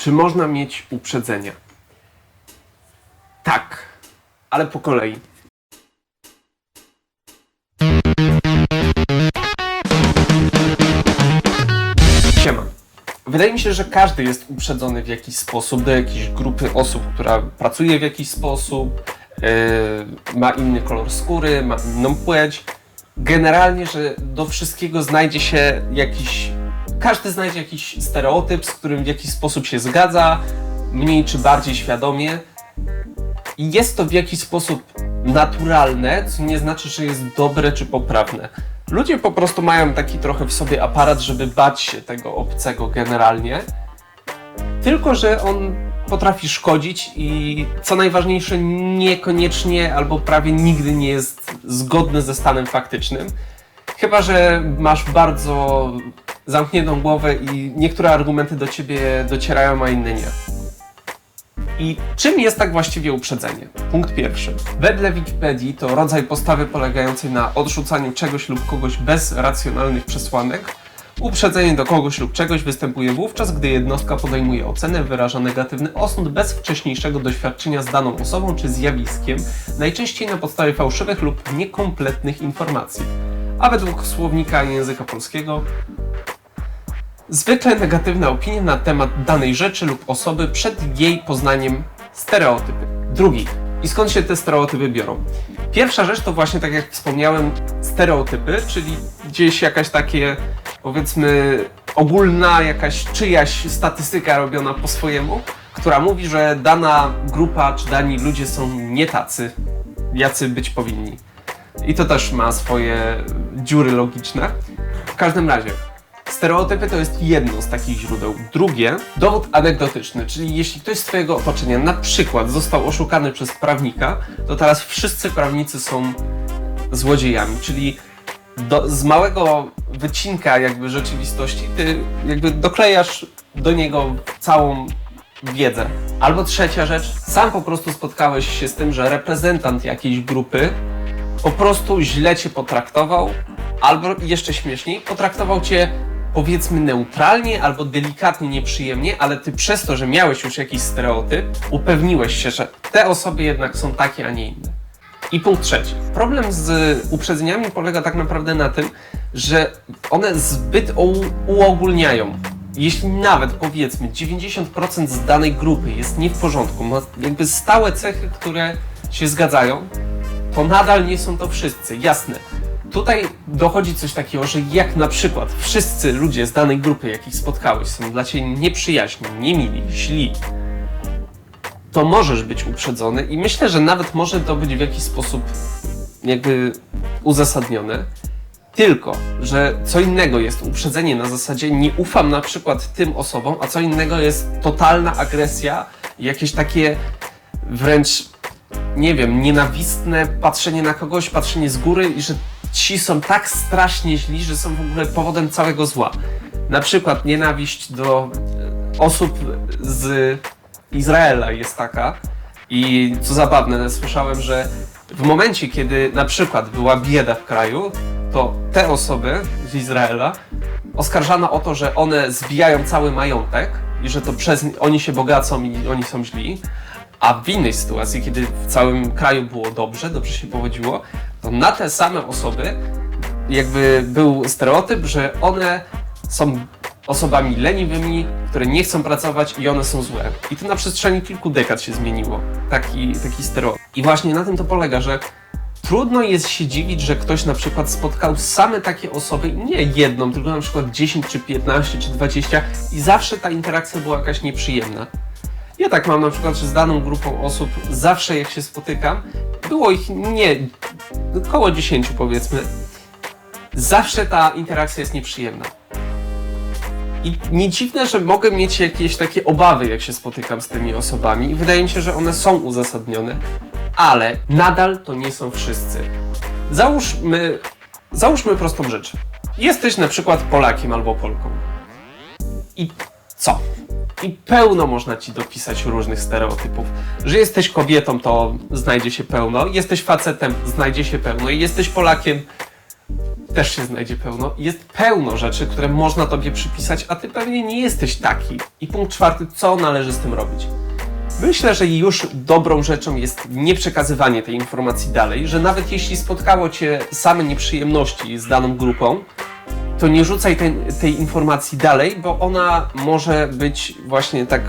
Czy można mieć uprzedzenia? Tak, ale po kolei. Siema. Wydaje mi się, że każdy jest uprzedzony w jakiś sposób do jakiejś grupy osób, która pracuje w jakiś sposób, yy, ma inny kolor skóry, ma inną płeć. Generalnie, że do wszystkiego znajdzie się jakiś. Każdy znajdzie jakiś stereotyp, z którym w jakiś sposób się zgadza, mniej czy bardziej świadomie. I jest to w jakiś sposób naturalne, co nie znaczy, że jest dobre czy poprawne. Ludzie po prostu mają taki trochę w sobie aparat, żeby bać się tego obcego generalnie. Tylko, że on potrafi szkodzić i co najważniejsze, niekoniecznie albo prawie nigdy nie jest zgodny ze stanem faktycznym. Chyba, że masz bardzo zamkniętą głowę i niektóre argumenty do ciebie docierają, a inne nie. I czym jest tak właściwie uprzedzenie? Punkt pierwszy. Wedle Wikipedii to rodzaj postawy polegającej na odrzucaniu czegoś lub kogoś bez racjonalnych przesłanek. Uprzedzenie do kogoś lub czegoś występuje wówczas, gdy jednostka podejmuje ocenę, wyraża negatywny osąd bez wcześniejszego doświadczenia z daną osobą czy zjawiskiem, najczęściej na podstawie fałszywych lub niekompletnych informacji. A według słownika języka polskiego Zwykle negatywne opinie na temat danej rzeczy lub osoby przed jej poznaniem stereotypy. Drugi. I skąd się te stereotypy biorą? Pierwsza rzecz to właśnie, tak jak wspomniałem, stereotypy, czyli gdzieś jakaś takie, powiedzmy, ogólna jakaś czyjaś statystyka robiona po swojemu, która mówi, że dana grupa czy dani ludzie są nie tacy, jacy być powinni. I to też ma swoje dziury logiczne. W każdym razie, Stereotypy to jest jedno z takich źródeł. Drugie, dowód anegdotyczny, czyli jeśli ktoś z Twojego otoczenia na przykład został oszukany przez prawnika, to teraz wszyscy prawnicy są złodziejami, czyli do, z małego wycinka jakby rzeczywistości ty jakby doklejasz do niego całą wiedzę. Albo trzecia rzecz, sam po prostu spotkałeś się z tym, że reprezentant jakiejś grupy po prostu źle cię potraktował, albo jeszcze śmieszniej, potraktował cię powiedzmy neutralnie albo delikatnie nieprzyjemnie, ale ty przez to, że miałeś już jakiś stereotyp, upewniłeś się, że te osoby jednak są takie, a nie inne. I punkt trzeci. Problem z uprzedzeniami polega tak naprawdę na tym, że one zbyt uogólniają. Jeśli nawet powiedzmy 90% z danej grupy jest nie w porządku, ma jakby stałe cechy, które się zgadzają, to nadal nie są to wszyscy. Jasne, Tutaj dochodzi coś takiego, że jak na przykład wszyscy ludzie z danej grupy, jakich spotkałeś, są dla ciebie nieprzyjaźni, niemili, źli, to możesz być uprzedzony i myślę, że nawet może to być w jakiś sposób jakby uzasadnione. Tylko, że co innego jest uprzedzenie na zasadzie nie ufam na przykład tym osobom, a co innego jest totalna agresja, jakieś takie wręcz, nie wiem, nienawistne patrzenie na kogoś, patrzenie z góry i że ci są tak strasznie źli, że są w ogóle powodem całego zła. Na przykład nienawiść do e, osób z Izraela jest taka. I co zabawne, słyszałem, że w momencie, kiedy na przykład była bieda w kraju, to te osoby z Izraela oskarżano o to, że one zbijają cały majątek i że to przez oni się bogacą i oni są źli. A w innej sytuacji, kiedy w całym kraju było dobrze, dobrze się powodziło, to na te same osoby jakby był stereotyp, że one są osobami leniwymi, które nie chcą pracować i one są złe. I to na przestrzeni kilku dekad się zmieniło. Taki, taki stereotyp. I właśnie na tym to polega, że trudno jest się dziwić, że ktoś na przykład spotkał same takie osoby, nie jedną, tylko na przykład 10 czy 15 czy 20 i zawsze ta interakcja była jakaś nieprzyjemna. Ja tak mam na przykład, że z daną grupą osób zawsze jak się spotykam, było ich nie, około 10 powiedzmy, zawsze ta interakcja jest nieprzyjemna. I nie dziwne, że mogę mieć jakieś takie obawy, jak się spotykam z tymi osobami, i wydaje mi się, że one są uzasadnione, ale nadal to nie są wszyscy. Załóżmy, załóżmy prostą rzecz. Jesteś na przykład Polakiem albo Polką. I co? I pełno można ci dopisać różnych stereotypów. Że jesteś kobietą, to znajdzie się pełno, jesteś facetem, znajdzie się pełno, i jesteś Polakiem, też się znajdzie pełno. Jest pełno rzeczy, które można tobie przypisać, a ty pewnie nie jesteś taki. I punkt czwarty, co należy z tym robić? Myślę, że już dobrą rzeczą jest nie przekazywanie tej informacji dalej, że nawet jeśli spotkało cię same nieprzyjemności z daną grupą, to nie rzucaj tej, tej informacji dalej, bo ona może być właśnie tak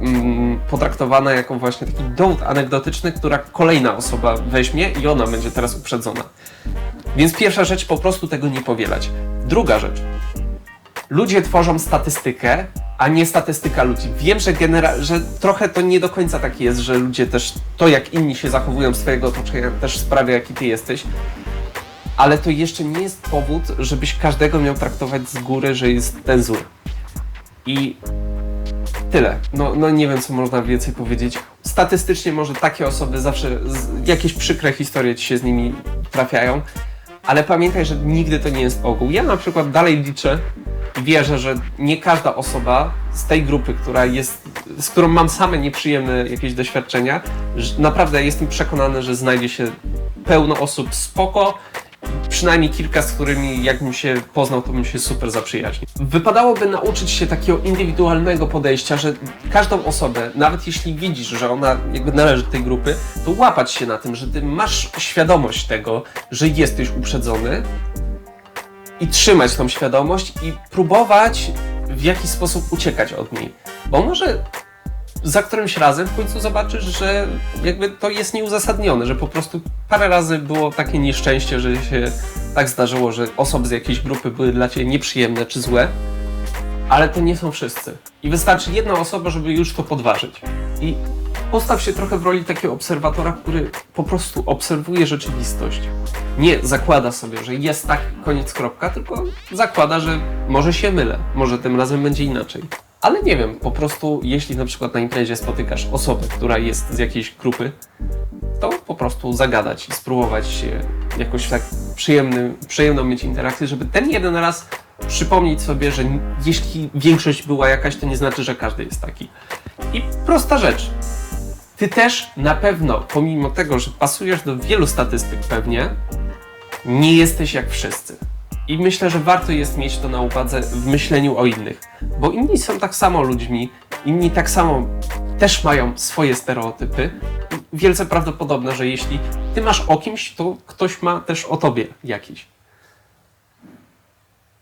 mm, potraktowana jako właśnie taki dowód anegdotyczny, która kolejna osoba weźmie i ona będzie teraz uprzedzona. Więc pierwsza rzecz, po prostu tego nie powielać. Druga rzecz. Ludzie tworzą statystykę, a nie statystyka ludzi. Wiem, że, genera- że trochę to nie do końca tak jest, że ludzie też, to jak inni się zachowują z twojego otoczenia też sprawia, jaki ty jesteś. Ale to jeszcze nie jest powód, żebyś każdego miał traktować z góry, że jest ten zły. I tyle. No, no nie wiem, co można więcej powiedzieć. Statystycznie może takie osoby zawsze, z, jakieś przykre historie ci się z nimi trafiają, ale pamiętaj, że nigdy to nie jest ogół. Ja na przykład dalej liczę wierzę, że nie każda osoba z tej grupy, która jest, z którą mam same nieprzyjemne jakieś doświadczenia, naprawdę jestem przekonany, że znajdzie się pełno osób spoko, przynajmniej kilka, z którymi jakbym się poznał, to bym się super zaprzyjaźnił. Wypadałoby nauczyć się takiego indywidualnego podejścia, że każdą osobę, nawet jeśli widzisz, że ona jakby należy do tej grupy, to łapać się na tym, że ty masz świadomość tego, że jesteś uprzedzony i trzymać tą świadomość i próbować w jakiś sposób uciekać od niej. Bo może za którymś razem w końcu zobaczysz, że jakby to jest nieuzasadnione, że po prostu parę razy było takie nieszczęście, że się tak zdarzyło, że osoby z jakiejś grupy były dla ciebie nieprzyjemne czy złe, ale to nie są wszyscy. I wystarczy jedna osoba, żeby już to podważyć. I postaw się trochę w roli takiego obserwatora, który po prostu obserwuje rzeczywistość. Nie zakłada sobie, że jest tak, koniec, kropka, tylko zakłada, że może się mylę, może tym razem będzie inaczej. Ale nie wiem, po prostu jeśli na przykład na imprezie spotykasz osobę, która jest z jakiejś grupy, to po prostu zagadać i spróbować się jakoś tak przyjemny, przyjemną mieć interakcję, żeby ten jeden raz przypomnieć sobie, że jeśli większość była jakaś, to nie znaczy, że każdy jest taki. I prosta rzecz. Ty też na pewno, pomimo tego, że pasujesz do wielu statystyk pewnie, nie jesteś jak wszyscy. I myślę, że warto jest mieć to na uwadze w myśleniu o innych, bo inni są tak samo ludźmi, inni tak samo też mają swoje stereotypy. Wielce prawdopodobne, że jeśli ty masz o kimś, to ktoś ma też o tobie jakiś.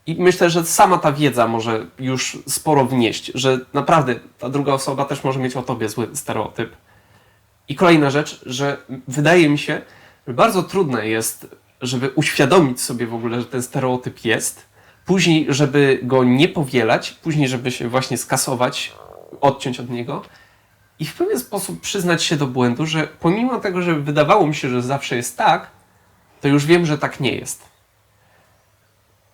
I myślę, że sama ta wiedza może już sporo wnieść, że naprawdę ta druga osoba też może mieć o tobie zły stereotyp. I kolejna rzecz, że wydaje mi się, że bardzo trudne jest, żeby uświadomić sobie w ogóle, że ten stereotyp jest, później, żeby go nie powielać, później, żeby się właśnie skasować, odciąć od niego i w pewien sposób przyznać się do błędu, że pomimo tego, że wydawało mi się, że zawsze jest tak, to już wiem, że tak nie jest.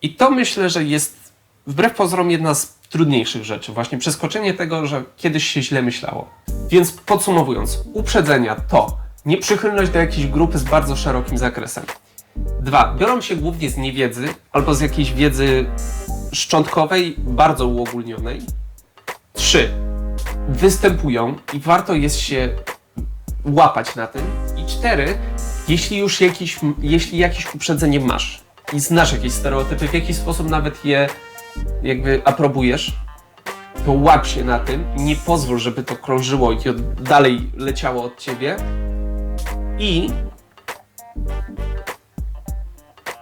I to myślę, że jest wbrew pozorom jedna z trudniejszych rzeczy. Właśnie przeskoczenie tego, że kiedyś się źle myślało. Więc podsumowując, uprzedzenia to nieprzychylność do jakiejś grupy z bardzo szerokim zakresem. Dwa, biorą się głównie z niewiedzy albo z jakiejś wiedzy szczątkowej, bardzo uogólnionej. Trzy, występują i warto jest się łapać na tym. I cztery, jeśli już jakiś, jeśli jakieś uprzedzenie masz i znasz jakieś stereotypy, w jakiś sposób nawet je jakby aprobujesz, to łap się na tym, nie pozwól, żeby to krążyło i dalej leciało od ciebie i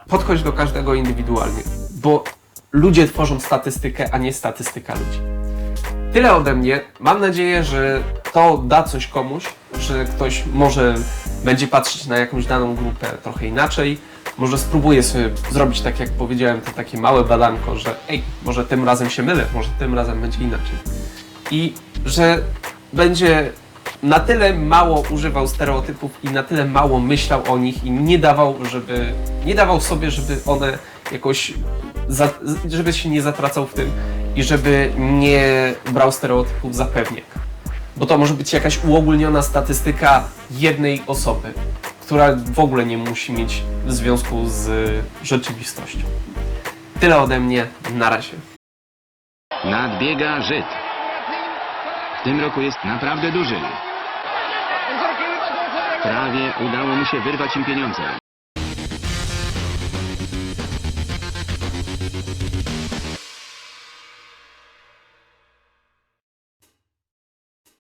podchodź do każdego indywidualnie, bo ludzie tworzą statystykę, a nie statystyka ludzi. Tyle ode mnie. Mam nadzieję, że to da coś komuś, że ktoś może będzie patrzeć na jakąś daną grupę trochę inaczej. Może spróbuje sobie zrobić tak, jak powiedziałem, to takie małe badanko, że ej, może tym razem się mylę, może tym razem będzie inaczej. I że będzie na tyle mało używał stereotypów i na tyle mało myślał o nich i nie dawał, żeby, nie dawał sobie, żeby one jakoś, za, żeby się nie zatracał w tym i żeby nie brał stereotypów za pewniak. Bo to może być jakaś uogólniona statystyka jednej osoby, która w ogóle nie musi mieć związku z rzeczywistością. Tyle ode mnie, na razie. Nadbiega Żyd. W tym roku jest naprawdę duży. Prawie udało mu się wyrwać im pieniądze.